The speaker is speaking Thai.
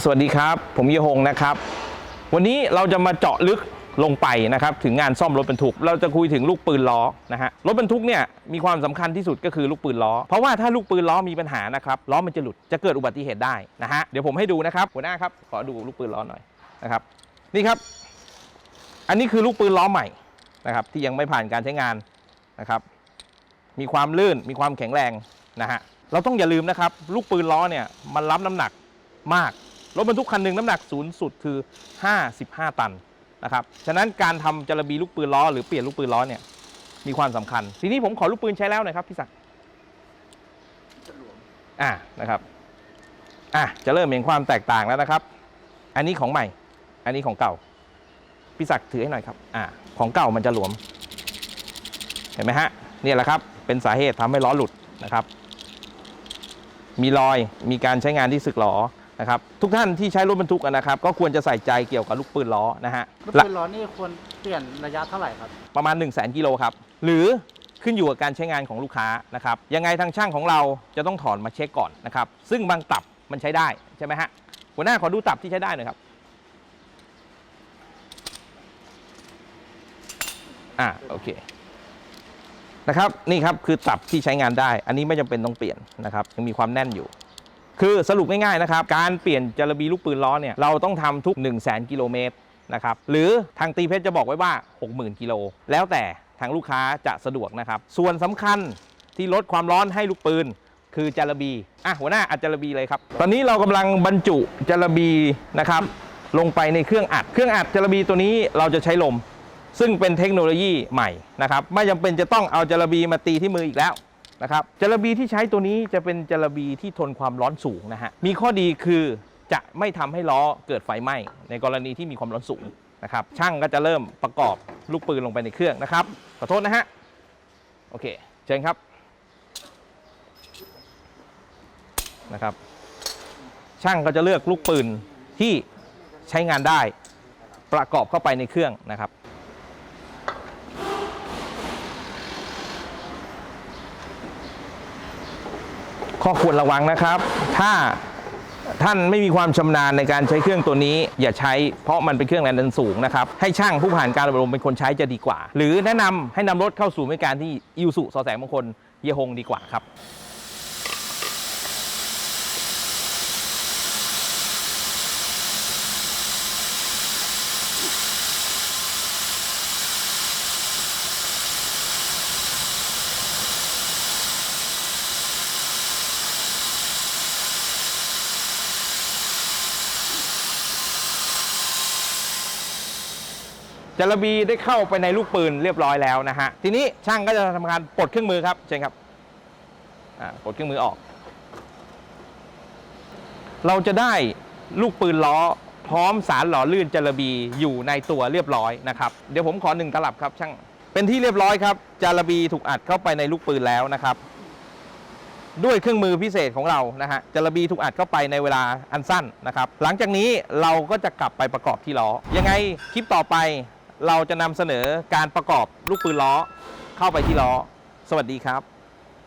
สวัสดีครับ ผมเยหงนะครับ วันนี้เราจะมาเจาะลึกลงไปนะครับถึงงานซ่อมรถบรรทุก เราจะคุยถึงลูกปืนล้อนะฮะรถบรรทุกเนี่ยมีความสำคัญที่สุดก็คือลูกปืนล้อ เพราะว่าถ้าลูกปืนล้อมีปัญหานะครับล้อมันจะหลุดจะเกิดอุบัติเหตุได้นะฮะเดี๋ยวผมให้ดูนะครับหัวหน้าครับขอดูลูกปืนล้อหน่อยนะครับนี่ครับ อันนี้คือลูกปืนล้อใหม่นะครับที่ยังไม่ผ่านการใช้งานนะครับ มีความลื่นมีความแข็งแรงนะฮะเราต้องอย่าลืมนะครับ ลูกปืนล้อเนี่ยมันรับน้ำหนักมาก รถบรรทุกคันหนึ่งน้ำหนักสูงสุดคือ 55 ตันนะครับฉะนั้นการทำจระบีลูกปืนล้อหรือเปลี่ยนลูกปืนล้อเนี่ยมีความสำคัญ ทีนี้ผมขอลูกปืนใช้แล้วหน่อยครับพี่ศักดิ์อ่านะครับอะจะเริ่มเห็นความแตกต่างแล้วนะครับ อันนี้ของใหม่ อันนี้ของเก่าพี่ศักดิ์ถือให้หน่อยครับอ่าของเก่ามันจะหลวม เห็นไหมฮะเนี่ยแหละครับ เป็นสาเหตุทำให้ล้อหลุดนะครับ มีรอยมีการใช้งานที่สึกหรอ นะครับทุกท่านที่ใช้รถบรรทุกอะนะครับ ก็ควรจะใส่ใจเกี่ยวกับลูกปืนล้อนะฮะลูกละปืนล้อนี่ควรเปลี่ยนระยะเท่าไหร่ครับ ประมาณ 1 0 0 0 0แกิโลครับหรือขึ้นอยู่กับการใช้งานของลูกค้านะครับยังไงทางช่างของเราจะต้องถอนมาเช็คก่อนนะครับซึ่งบางตับมันใช้ได้ใช่ไหมฮะหัวหน้าขอดูตับที่ใช้ได้หน่อยครับอ่าโอเคนะครับนี่ครับคือตับที่ใช้งานได้ อันนี้ไม่จำเป็นต้องเปลี่ยนนะครับยังมีความแน่นอยู่ คือสรุปง่ายๆนะครับ การเปลี่ยนจารบีลูกปืนล้อเนี่ยเราต้องทำทุก 1 0 0 0 0แกิโลเมตรนะครับหรือทางตีเพชรจะบอกไว้ว่า 60,000 กิโล แล้วแต่ทางลูกค้าจะสะดวกนะครับ ส่วนสำคัญที่ลดความร้อนให้ลูกปืน คือจารบีอะหัวหน้าอัดจารบีเลยครับ ตอนนี้เรากำลังบรรจุจารบีนะครับลงไปในเครื่องอัด เครื่องอัดจารบีตัวนี้เราจะใช้ลม ซึ่งเป็นเทคโนโลยีใหม่นะครับไม่จำเป็นจะต้องเอาจารบีมาตีที่มืออีกแล้ว นะครับจระบีที่ใช้ตัวนี้จะเป็นจระบีที่ทนความร้อนสูงนะฮะมีข้อดีคือจะไม่ทำให้ล้อเกิดไฟไหม้ในกรณีที่มีความร้อนสูงนะครับช่างก็จะเริ่มประกอบลูกปืนลงไปในเครื่องนะครับขอโทษนะฮะโอเคเชิญครับนะครับช่างก็จะเลือกลูกปืนที่ใช้งานได้ประกอบเข้าไปในเครื่องนะครับ ข้อควรระวังนะครับ ถ้าท่านไม่มีความชำนาญในการใช้เครื่องตัวนี้ อย่าใช้เพราะมันเป็นเครื่องแรงดันสูงนะครับ ให้ช่างผู้ผ่านการอบรมเป็นคนใช้จะดีกว่า หรือแนะนำให้นำรถเข้าสู่บริการที่อิวสุสอแสงมงคลเยฮงดีกว่าครับ จระบีได้เข้าไปในลูกปืนเรียบร้อยแล้วนะฮะ ทีนี้ช่างก็จะทำการปลดเครื่องมือครับเชิญครับปลดเครื่องมือออก เราจะได้ลูกปืนล้อพร้อมสารหล่อลื่นจระบีอยู่ในตัวเรียบร้อยนะครับ เดี๋ยวผมขอหนึ่งตลับครับช่าง เป็นที่เรียบร้อยครับจระบีถูกอัดเข้าไปในลูกปืนแล้วนะครับ ด้วยเครื่องมือพิเศษของเรานะฮะจระบีถูกอัดเข้าไปในเวลาอันสั้นนะครับ หลังจากนี้เราก็จะกลับไปประกอบที่ล้อ ยังไงคลิปต่อไป เราจะนำเสนอการประกอบลูกปืนล้อเข้าไปที่ล้อ สวัสดีครับ